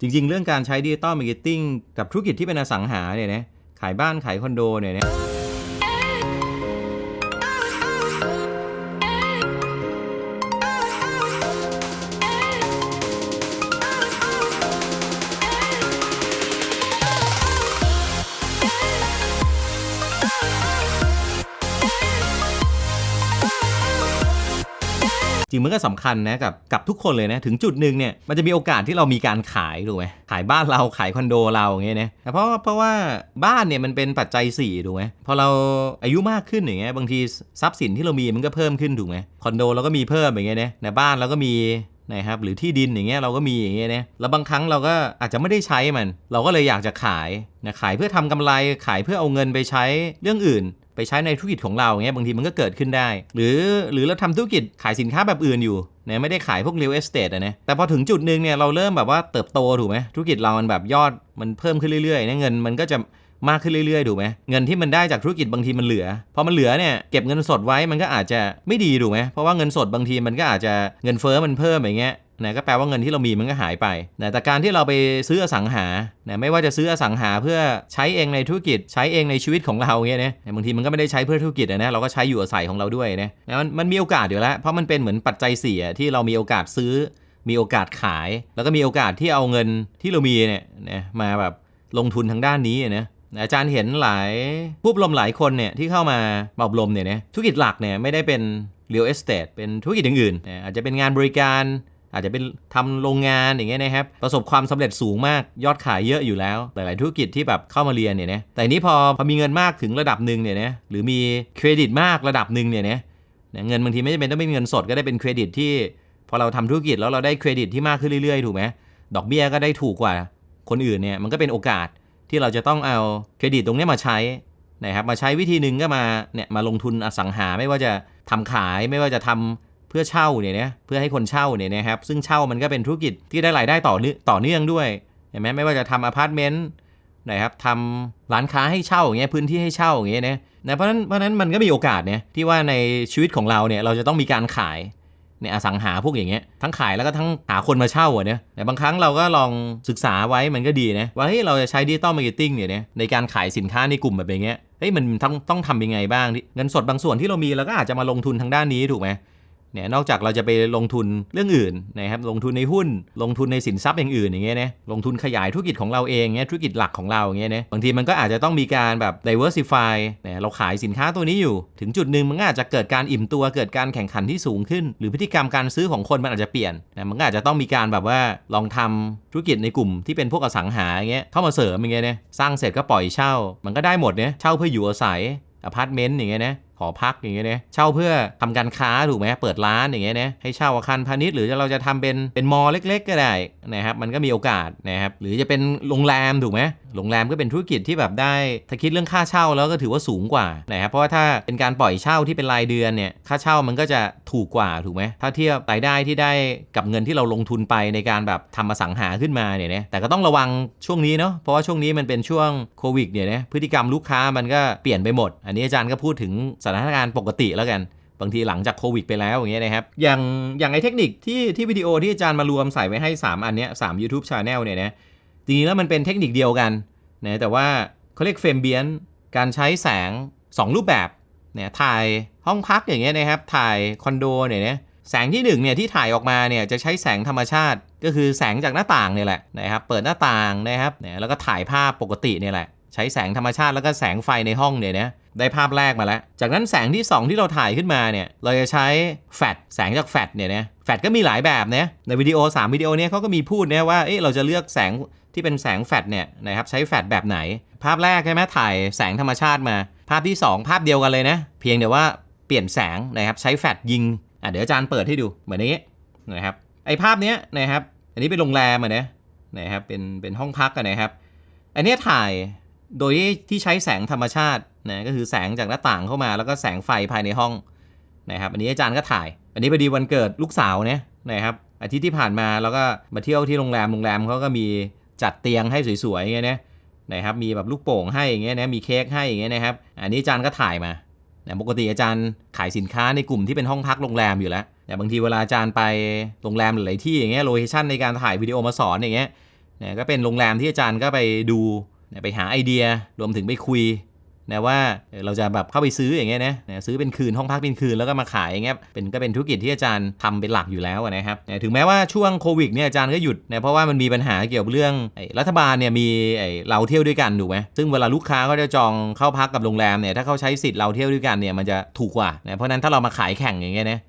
จริง ๆ เรื่องการใช้ดิจิตอลมาร์เก็ตติ้งกับธุรกิจที่เป็นอสังหาเนี่ยนะขายบ้านขายคอนโดเนี่ยนะ จริงมันก็สำคัญนะกับกับทุกคนเลยนะถึงจุดหนึ่งเนี่ยมันจะมีโอกาสที่เรามีการขายถูกไหมขายบ้านเราขายคอนโดเราอย่างเงี้ยนะแต่เพราะเพราะว่าบ้านเนี่ยมันเป็นปัจจัย4ถูกไหมพอเราอายุมากขึ้นอย่างเงี้ยบางทีทรัพย์สินที่เรามีมันก็เพิ่มขึ้นถูกไหมคอนโดเราก็มีเพิ่มอย่างเงี้ยนะในบ้านเราก็มีนะครับหรือที่ดินอย่างเงี้ยเราก็มีอย่างเงี้ยนะแล้วบางครั้งเราก็อาจจะไม่ได้ใช้มัน เราก็เลยอยากจะขายนะขายเพื่อทำกำไรขายเพื่อเอาเงินไปใช้เรื่องอื่น ไปใช้ในธุรกิจของเราเงี้ยบางทีมันก็เกิดขึ้นได้ หรือหรือเราทำธุรกิจขายสินค้าแบบอื่นอยู่เนะไม่ได้ขายพวก real estate อะนะแต่พอถึงจุดหนึ่งเนี่ยเราเริ่มแบบว่าเติบโตถูกไหมธุรกิจเรามันแบบยอดมันเพิ่มขึ้นเรื่อยๆนะเงินมันก็จะมากขึ้นเรื่อยๆ ถูกไหมเงินที่มันได้จากธุรกิจบางทีมันเหลือ พอมันเหลือเนี่ยเก็บเงินสดไว้มันก็อาจจะไม่ดีถูกไหมเพราะว่าเงินสดบางทีมันก็อาจจะเงินเฟ้อมันเพิ่มอย่างเงี้ย นะก็แปลว่าเงินที่เรามีมันก็หายไปนะแต่การที่เราไปซื้ออสังหานะไม่ว่าจะซื้ออสังหาเพื่อใช้เองในธุรกิจ ใช้เองในชีวิตของเราเงี้ยนะบางทีมันก็ไม่ได้ใช้เพื่อธุรกิจนะเราก็ใช้อยู่อาศัยของเราด้วยนะนะมันมันมีโอกาสอยู่แล้วเพราะมันเป็นเหมือนปัจจัยเสียที่เรามีโอกาสซื้อ มีโอกาสขาย แล้วก็มีโอกาสที่เอาเงินที่เรามีเนี่ยนะมาแบบลงทุนทางด้านนี้นะอาจารย์เห็นหลายผู้บรมหลายคนเนี่ยที่เข้ามามาอบรมเนี่ยนะธุรกิจหลักเนี่ยไม่ได้เป็น real estate เป็นธุรกิจอื่นๆนอาจจะเป็นงานบริการ อาจจะเป็นทำโรงงานอย่างเงี้ยนะครับ ประสบความสำเร็จสูงมากยอดขายเยอะอยู่แล้ว หลาย ๆ ธุรกิจที่แบบเข้ามาเรียนเนี่ยนะแต่นี้พอพอมีเงินมากถึงระดับหนึ่งเนี่ยนะหรือมีเครดิตมากระดับหนึ่งเนี่ยนะเงินบางทีไม่จำเป็นต้องเป็นเงินสดก็ได้เป็นเครดิตที่ พอเราทำธุรกิจแล้วเราได้เครดิตที่มากขึ้นเรื่อย ๆ ถูกไหมดอกเบี้ยก็ได้ถูกกว่าคนอื่นเนี่ยมันก็เป็นโอกาสที่เราจะต้องเอาเครดิตตรงนี้มาใช้นะครับมาใช้วิธีหนึ่งก็มาเนี่ยมาลงทุนอสังหาไม่ว่าจะทำขายไม่ว่าจะทำ เพื่อเช่าเนี่ยนะเพื่อให้คนเช่าเนี่ยนะครับซึ่งเช่ามันก็เป็นธุรกิจที่ได้รายได้ต่อเนื่องต่อเนื่องด้วยเห็นไหมไม่ว่าจะทำอพาร์ตเมนต์นะครับทำร้านค้าให้เช่าอย่างเงี้ยพื้นที่ให้เช่าอย่างเงี้ยนะนะเพราะนั้นเพราะนั้นมันก็มีโอกาสเนี่ยที่ว่าในชีวิตของเราเนี่ยเราจะต้องมีการขายในอสังหาพวกอย่างเงี้ยทั้งขายแล้วก็ทั้งหาคนมาเช่าอะเนี่ยแต่บางครั้งเราก็ลองศึกษาไว้มันก็ดีนะว่าเฮ้ยเราจะใช้ดิจิตอลมาร์เก็ตติ้งเนี่ยในการขายสินค้าในกลุ่มแบบอย่างเงี้ยเฮ้ยมันต้องต้องทำยังไงบ้างเงินสดบางส่วนที่เรามีเราก็อาจจะมาลงทุนทางด้านนี้ถูกไหม เนี่ยนอกจากเราจะไปลงทุนเรื่องอื่นนะครับลงทุนในหุ้นลงทุนในสินทรัพย์อย่างอื่นอย่างเงี้ยนะลงทุนขยายธุรกิจของเราเองเงี้ยธุรกิจหลักของเราอย่างเงี้ยนะบางทีมันก็อาจจะต้องมีการแบบ diversify เนี่ยเราขายสินค้าตัวนี้อยู่ ถึงจุดหนึ่งมันก็อาจจะเกิดการอิ่มตัวเกิดการแข่งขันที่สูงขึ้น หรือพฤติกรรมการซื้อของคนมันอาจจะเปลี่ยนนะมันก็อาจจะต้องมีการแบบว่าลองทำธุรกิจในกลุ่มที่เป็นพวกอสังหาอย่างเงี้ยเข้ามาเสริมอย่างเงี้ยนะสร้างเสร็จก็ปล่อยเช่า มันก็ได้หมดเนี่ยเช่าเพื่ออยู่อาศัยอพาร์ตเมนต์อย่างเงี้ยนะ หอพักอย่างเงี้ยนะเช่าเพื่อทำการค้าถูกไหมเปิดร้านอย่างเงี้ยนะให้เช่าอาคารพาณิชย์หรือเราจะทำเป็นเป็นมอเล็ก ๆ ก็ได้นะครับมันก็มีโอกาสนะครับหรือจะเป็นโรงแรมถูกไหมโรงแรมก็เป็นธุรกิจที่แบบได้ถ้าคิดเรื่องค่าเช่าแล้วก็ถือว่าสูงกว่านะครับเพราะว่าถ้าเป็นการปล่อยเช่าที่เป็นรายเดือนเนี่ยค่าเช่ามันก็จะถูกกว่าถูกไหมถ้าเทียบรายได้ที่ได้กับเงินที่เราลงทุนไปในการแบบทำอสังหาขึ้นมาเนี่ยนะแต่ก็ต้องระวังช่วงนี้เนาะเพราะว่าช่วงนี้มันเป็นช่วงโควิดเนี่ยนะพฤติกรรมลูกค้ามันก็เปลี่ยนไปหมด อันนี้อาจารย์ก็พูดถึงสถานการณ์ปกติแล้วกันบางทีหลังจากโควิดไปแล้วอย่างเงี้ยนะครับ อย่างอย่างไอเทคนิคที่ที่วิดีโอที่อาจารย์มารวมใส่ไว้ให้ 3 อันเนี้ยสาม YouTube Channel เนี่ยนะจริงๆแล้วมันเป็นเทคนิคเดียวกันนะแต่ว่าเขาเรียกเฟรมเบียนการใช้แสง 2 รูปแบบเนี่ยถ่ายห้องพักอย่างเงี้ยนะครับถ่ายคอนโดเนี่ยนะแสงที่1เนี่ยที่ถ่ายออกมาเนี่ยจะใช้แสงธรรมชาติ ก็คือแสงจากหน้าต่างเนี่ยแหละนะครับเปิดหน้าต่างนะครับเนี่ยแล้วก็ถ่ายภาพปกติเนี่ยแหละใช้แสงธรรมชาติแล้วก็แสงไฟในห้องเนี่ยนะ ได้ภาพแรกมาแล้ว จากนั้นแสงที่ 2 ที่เราถ่ายขึ้นมาเนี่ย เราจะใช้แฟลชแสงจากแฟลชเนี่ยนะแฟลชก็มีหลายแบบนะในวิดีโอ 3 วิดีโอเนี้ยเขาก็มีพูดนะว่าเอ๊ะเราจะเลือกแสงที่เป็นแสงแฟลชเนี่ยนะครับใช้แฟลชแบบไหน ภาพแรกใช่ไหมถ่ายแสงธรรมชาติมา ภาพที่ 2 ภาพเดียวกันเลยนะ เพียงแต่ว่าเปลี่ยนแสงนะครับใช้แฟลชยิงอะเดี๋ยวอาจารย์เปิดให้ดูเหมือนนี้นะครับไอภาพเนี้ยนะครับอันนี้เป็นโรงแรมอะนะนะครับเป็นเป็นห้องพักอะนะครับ อันเนี้ยถ่ายโดยที่ใช้แสงธรรมชาติ นะก็คือแสงจากหน้าต่างเข้ามาแล้วก็แสงไฟภายในห้องนะครับอันนี้อาจารย์ก็ถ่าย อันนี้พอดีวันเกิดลูกสาวเนี่ยนะครับอาทิตย์ที่ผ่านมาแล้วก็มาเที่ยวที่โรงแรมโรงแรมเขาก็มีจัดเตียงให้สวยๆอย่างเงี้ยนะนะครับมีแบบลูกโป่งให้อย่างเงี้ยนะมีเค้กให้อย่างเงี้ยนะครับอันนี้อาจารย์ก็ถ่ายมาแต่ปกติอาจารย์ขายสินค้าในกลุ่มที่เป็นห้องพักโรงแรมอยู่แล้วแต่บางทีเวลาอาจารย์ไปโรงแรมหลายที่อย่างเงี้ยโลเคชั่นในการถ่ายวิดีโอมาสอนอย่างเงี้ยเนี่ยก็เป็นโรงแรมที่อาจารย์ก็ไปดูไปหาไอเดียรวมถึงไปคุย นะว่าเราจะแบบเข้าไปซื้ออย่างเงี้ยนะนะซื้อเป็นคืนห้องพักเป็นคืนแล้วก็มาขายอย่างเงี้ยเป็นก็เป็นธุรกิจที่อาจารย์ทำเป็นหลักอยู่แล้วนะครับถึงแม้ว่าช่วงโควิดเนี่ยอาจารย์ก็หยุดนะเพราะว่ามันมีปัญหาเกี่ยวกับเรื่องรัฐบาลเนี่ยมีเราเที่ยวด้วยกันถูกไหมซึ่งเวลาลูกค้าก็จะจองเข้าพักกับโรงแรมเนี่ยถ้าเขาใช้สิทธิ์เราเที่ยวด้วยกันเนี่ยมันจะถูกกว่านะเพราะนั้นถ้าเรามาขายแข่งอย่างเงี้ยนะ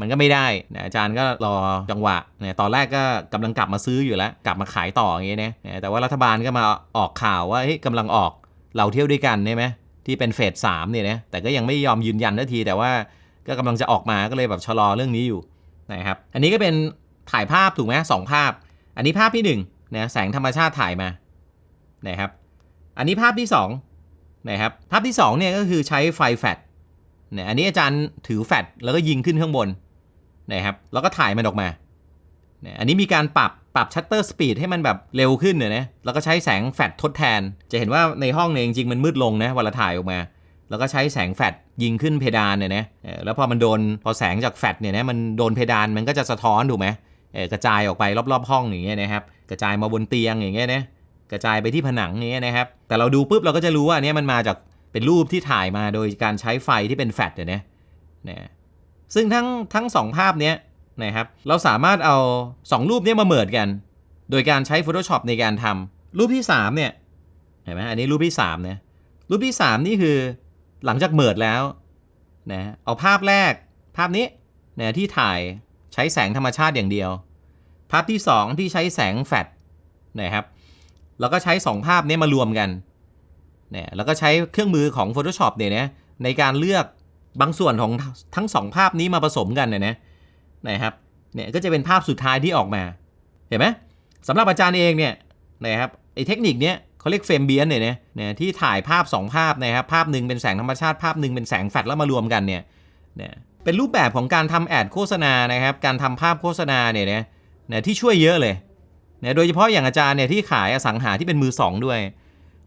มันก็ไม่ได้นะอาจารย์ก็รอจังหวะนี่ยตอนแรกก็กำลังกลับมาซื้ออยู่แล้ว กลับมาขายต่ออย่างเงี้ยนะนะแต่ว่ารัฐบาลก็มาออกข่าวว่าเฮ้ยกำลังออกเราเที่ยวด้วยกันใช่ไหม ที่เป็นเฟสสามเนี่ยนะแต่ก็ยังไม่ยอมยืนยันทันที แต่ว่าก็กำลังจะออกมาก็เลยแบบชะลอเรื่องนี้อยู่นะครับอันนี้ก็เป็นถ่ายภาพถูกไหมสองภาพ อันนี้ภาพที่หนึ่งนะแสงธรรมชาติถ่ายมานะครับอันนี้ภาพที่สองนะครับภาพที่สองเนี่ยก็คือใช้ไฟแฟลชเนี่ยอันนี้อาจารย์ถือแฟลชแล้วก็ยิงขึ้นข้างบนนะครับแล้วก็ถ่ายมันออกมาเนี่ยอันนี้มีการปรับ ปรับชัตเตอร์สปีดให้มันแบบเร็วขึ้นเนี่ยนะแล้วก็ใช้แสงแฟลชทดแทน จะเห็นว่าในห้องเนี่ยจริงๆมันมืดลงนะเวลาถ่ายออกมา แล้วก็ใช้แสงแฟลชยิงขึ้นเพดานเนี่ยนะแล้วพอมันโดนพอแสงจากแฟลชเนี่ยนะมันโดนเพดานมันก็จะสะท้อนถูกไหมกระจายออกไปรอบๆ ห้องอย่างเงี้ยนะครับกระจายมาบนเตียงอย่างเงี้ยนะกระจายไปที่ผนังอย่างเงี้ยนะครับแต่เราดูปุ๊บเราก็จะรู้ว่าเนี้ยมันมาจากเป็นรูปที่ถ่ายมาโดยการใช้ไฟที่เป็นแฟลชเนี่ยนะซึ่งทั้งทั้งสองภาพเนี้ย นะครับ เราสามารถเอา 2 รูปนี้มาเหมือนกัน โดยการใช้ Photoshop ในการทำรูปที่ 3 เนี่ย เห็นไหมอันนี้รูปที่3เนี่ยรูปที่ 3 นี่คือหลังจากเหมิดแล้วนะเอาภาพแรกภาพนี้นะที่ถ่ายใช้แสงธรรมชาติอย่างเดียว ภาพที่ 2 ที่ใช้แสงแฟลชนะครับแล้วก็ใช้ 2 ภาพนี้มารวมกันเนี่ยแล้วก็ใช้เครื่องมือของ Photoshop เนี่ยนะในการเลือกบางส่วนของทั้งสองภาพนี้มาผสมกันเนี่ยนะ นะครับเนี่ยก็จะเป็นภาพสุดท้ายที่ออกมาเห็นไหมสำหรับอาจารย์เองเนี่ยนะครับไอ้เทคนิคเนี้ยเขาเรียกเฟรมเบียนเนี่ยนะเนี่ยที่ถ่ายภาพ 2 ภาพนะครับภาพหนึ่งเป็นแสงธรรมชาติภาพหนึ่งเป็นแสงแฟลชแล้วมารวมกันเนี่ยเนี่ยเป็นรูปแบบของการทำแอดโฆษณานะครับการทำภาพโฆษณาเนี่ยนะเนี่ยที่ช่วยเยอะเลยเนี่ยโดยเฉพาะอย่างอาจารย์เนี่ยที่ขายอสังหาที่เป็นมือสองด้วย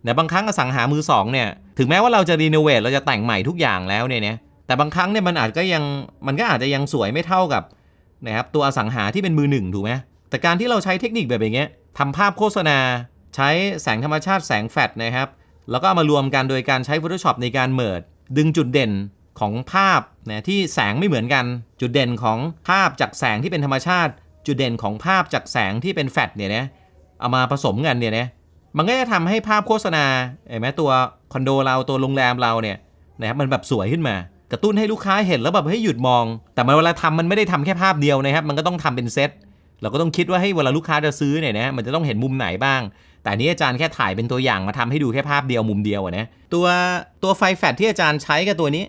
เนี่ยบางครั้งอสังหามือสองเนี่ยถึงแม้ว่าเราจะรีโนเวทเราจะแต่งใหม่ทุกอย่างแล้วเนี่ยนะแต่บางครั้งเนี่ยมันอาจก็ยังมันก็อาจจะยังสวยไม่เท่ากับ นะครับตัวอสังหาที่เป็นมือหนึ่งถูกไหมแต่การที่เราใช้เทคนิคแบบอย่างเงี้ยทำภาพโฆษณา ใช้แสงธรรมชาติแสงแฟลชนะครับ แล้วก็เอามารวมกันโดยการใช้ Photoshop ในการเมิดดึงจุดเด่นของภาพนะที่แสงไม่เหมือนกัน จุดเด่นของภาพจากแสงที่เป็นธรรมชาติ จุดเด่นของภาพจากแสงที่เป็นแฟลชเนี่ยนะเอามาผสมกันเนี่ยนะมันก็จะทำให้ภาพโฆษณาเห็นไหมตัวคอนโดเราตัวโรงแรมเราเนี่ยนะครับมันแบบสวยขึ้นมา กระตุ้นให้ลูกค้าเห็นแล้วแบบให้หยุดมอง แต่มันเวลาทำมันไม่ได้ทำแค่ภาพเดียวนะครับ มันก็ต้องทำเป็นเซต เราก็ต้องคิดว่าให้เวลาลูกค้าจะซื้อเนี่ยนะมันจะต้องเห็นมุมไหนบ้าง แต่นี้อาจารย์แค่ถ่ายเป็นตัวอย่างมาทำให้ดูแค่ภาพเดียวมุมเดียวอะนะ ตัวตัวไฟแฟลชที่อาจารย์ใช้กับตัวนี้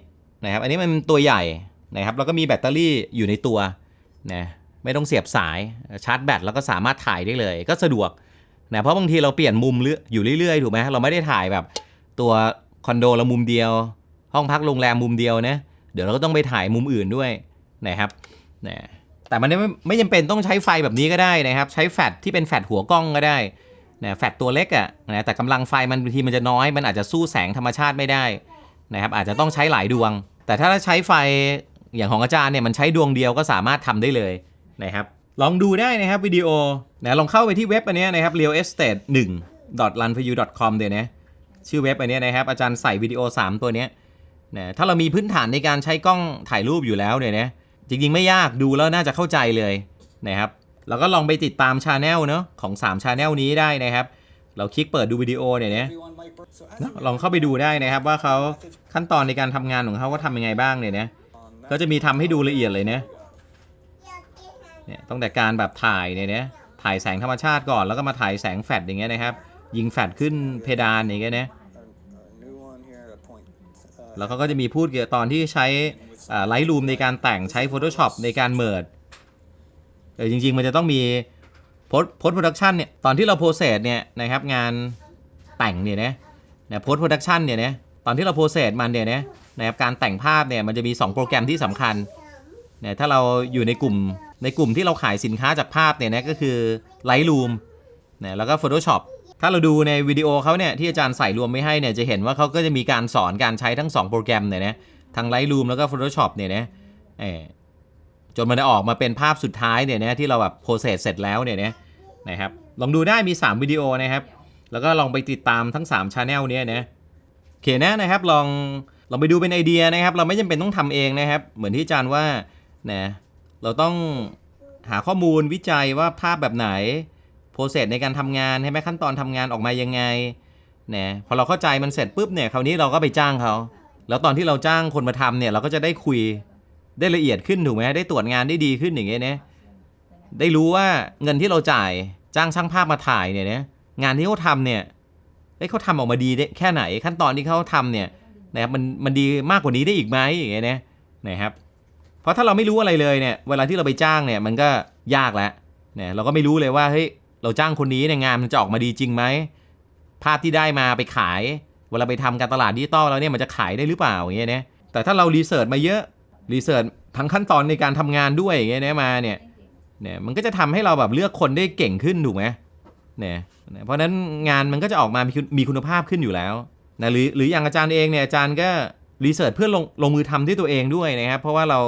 นะครับ อันนี้มันตัวใหญ่นะครับ แล้วก็มีแบตเตอรี่อยู่ในตัวนะไม่ต้องเสียบสายชาร์จแบตแล้วก็สามารถถ่ายได้เลย ก็สะดวกนะเพราะบางทีเราเปลี่ยนมุมเรื่อยอยู่เรื่อยๆถูกไหมเราไม่ได้ถ่ายแบบตัวคอนโดเรามุมเดียว ห้องพักโรงแรมมุมเดียวนะ เดี๋ยวเราก็ต้องไปถ่ายมุมอื่นด้วยนะครับนะแต่มันไม่ไม่จำเป็นต้องใช้ไฟแบบนี้ก็ได้นะครับ ใช้แฟลชที่เป็นแฟลชหัวกล้องก็ได้นะแฟลชตัวเล็กอะ่ะนะแต่กำลังไฟมันบางทีมันจะน้อย มันอาจจะสู้แสงธรรมชาติไม่ได้นะครับ อาจจะต้องใช้หลายดวง แต่ถ้าใช้ไฟอย่างของอาจารย์เนี่ยมันใช้ดวงเดียวก็สามารถทำได้เลยนะครับ ลองดูได้นะครับวิดีโอนะลองเข้าไปที่เว็บอันนี้นะครับ real estate 1 run for you com เดี๋ยวนะชื่อเว็บอันนี้นะครับอาจารย์ใส่วิดีโอ 3 ตัวเนี้ย นะถ้าเรามีพื้นฐานในการใช้กล้องถ่ายรูปอยู่แล้วเนี่ยนะจริงๆไม่ยากดูแล้วน่าจะเข้าใจเลยนะครับเราก็ลองไปติดตามชาแนลเนาะของ3ชาแนลนี้ได้นะครับ เราคลิกเปิดดูวิดีโอเนี่ยนะลองเข้าไปดูได้นะครับว่าเขาขั้นตอนในการทำงานของเขาว่าทำยังไงบ้างเนี่ยนะก็จะมีทำให้ดูละเอียดเลยนะเนี่ยตั้งแต่การแบบถ่ายเนี่ยนะถ่ายแสงธรรมชาติก่อนแล้วก็มาถ่ายแสงแฟลชอย่างเงี้ยนะครับ ยิงแฟลชขึ้นเพดานอย่างเงี้ยนะ แล้วเขาก็จะมีพูดเกี่ยวกับตอนที่ใช้ไลท์รูมในการแต่งใช้ Photoshop ในการเมิร์ดเออจริง ๆ มันจะต้องมีโพสโพสโปรดักชันเนี่ยตอนที่เราโปรเซสเนี่ยนะครับงานแต่งเนี่ยนะนะโพสโปรดักชันเนี่ยนะตอนที่เราโปรเซสมันเนี่ยนะนะครับการแต่งภาพเนี่ยมันจะมี 2 โปรแกรมที่สำคัญเนี่ยถ้าเราอยู่ในกลุ่มในกลุ่มที่เราขายสินค้าจากภาพเนี่ยนะก็คือ Lightroom นะแล้วก็ Photoshop ถ้าเราดูในวิดีโอเขาเนี่ยที่อาจารย์ใส่รวมไม่ให้เนี่ยจะเห็นว่าเขาก็จะมีการสอนการใช้ทั้ง 2 โปรแกรมเนี่ยนะทั้ง Lightroom แล้วก็ Photoshop เนี่ยนะเออจนมันได้ออกมาเป็นภาพสุดท้ายเนี่ยนะที่เราแบบโปรเซสเสร็จแล้วเนี่ยนะนะครับลองดูได้มี 3 วิดีโอนะครับ แล้วก็ลองไปติดตามทั้ง3ช anel เนี้ยนะโอเคนะนะครับลองลองไปดูเป็นไอเดียนะครับ เราไม่จำเป็นต้องทำเองนะครับ เหมือนที่อาจารย์ว่านะเราต้องหาข้อมูลวิจัยว่าภาพแบบไหน โปรเซสในการทำงานให้ไหมขั้นตอนทำงานออกมายังไงนะพอเราเข้าใจมันเสร็จปุ๊บเนี่ยคราวนี้เราก็ไปจ้างเขาแล้วตอนที่เราจ้างคนมาทำเนี่ยเราก็จะได้คุยได้ละเอียดขึ้นถูกไหมได้ตรวจงานได้ดีขึ้นอย่างเงี้ยนะได้รู้ว่าเงินที่เราจ่ายจ้างช่างภาพมาถ่ายเนี่ยนะงานที่เขาทำเนี่ยเอ้ยเขาทำออกมาดีแค่ไหน ขั้นตอนที่เขาทำเนี่ยนะครับมันมันดีมากกว่านี้ได้อีกไหมอย่างเงี้ยนะนะครับ เพราะถ้าเราไม่รู้อะไรเลยเนี่ยเวลาที่เราไปจ้างเนี่ยมันก็ยากแล้วเนี่ยเราก็ไม่รู้เลยว่าเฮ้ย เราจ้างคนนี้เนี่ยงานมันจะออกมาดีจริงไหมภาพที่ได้มาไปขาย เวลาไปทำการตลาดดิจิตอลแล้วเนี่ยมันจะขายได้หรือเปล่าอย่างเงี้ยนะแต่ถ้าเรารีเสิร์ชมาเยอะรีเสิร์ชทั้งขั้นตอนในการทำงานด้วยอย่างเงี้ยนะมาเนี่ยเนี่ยมันก็จะทำให้เราแบบเลือกคนได้เก่งขึ้นถูกไหมเนี่ยเพราะฉะนั้นงานมันก็จะออกมามีคุณมีคุณภาพขึ้นอยู่แล้วนะหรือหรืออย่างอาจารย์เองเนี่ยอาจารย์ก็รีเสิร์ชเพื่อลงลงมือทำด้วยตัวเองด้วยนะครับเพราะว่าเรา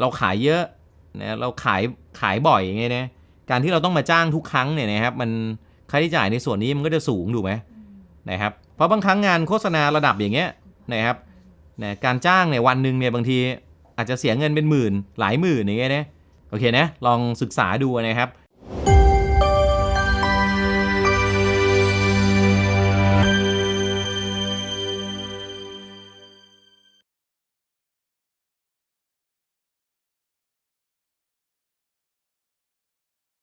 เราขายเยอะนะเราขายขายบ่อยอย่างเงี้ยนะ การที่เราต้องมาจ้างทุกครั้งเนี่ยนะครับมันค่าใช้จ่ายในส่วนนี้มันก็จะสูงถูกไหมนะครับเพราะบางครั้งงานโฆษณาระดับอย่างเงี้ยนะครับนะการจ้างเนี่ยวันหนึ่งเนี่ยบางทีอาจจะเสียเงินเป็นหมื่นหลายหมื่นอย่างเงี้ยนะโอเคนะลองศึกษาดูนะครับ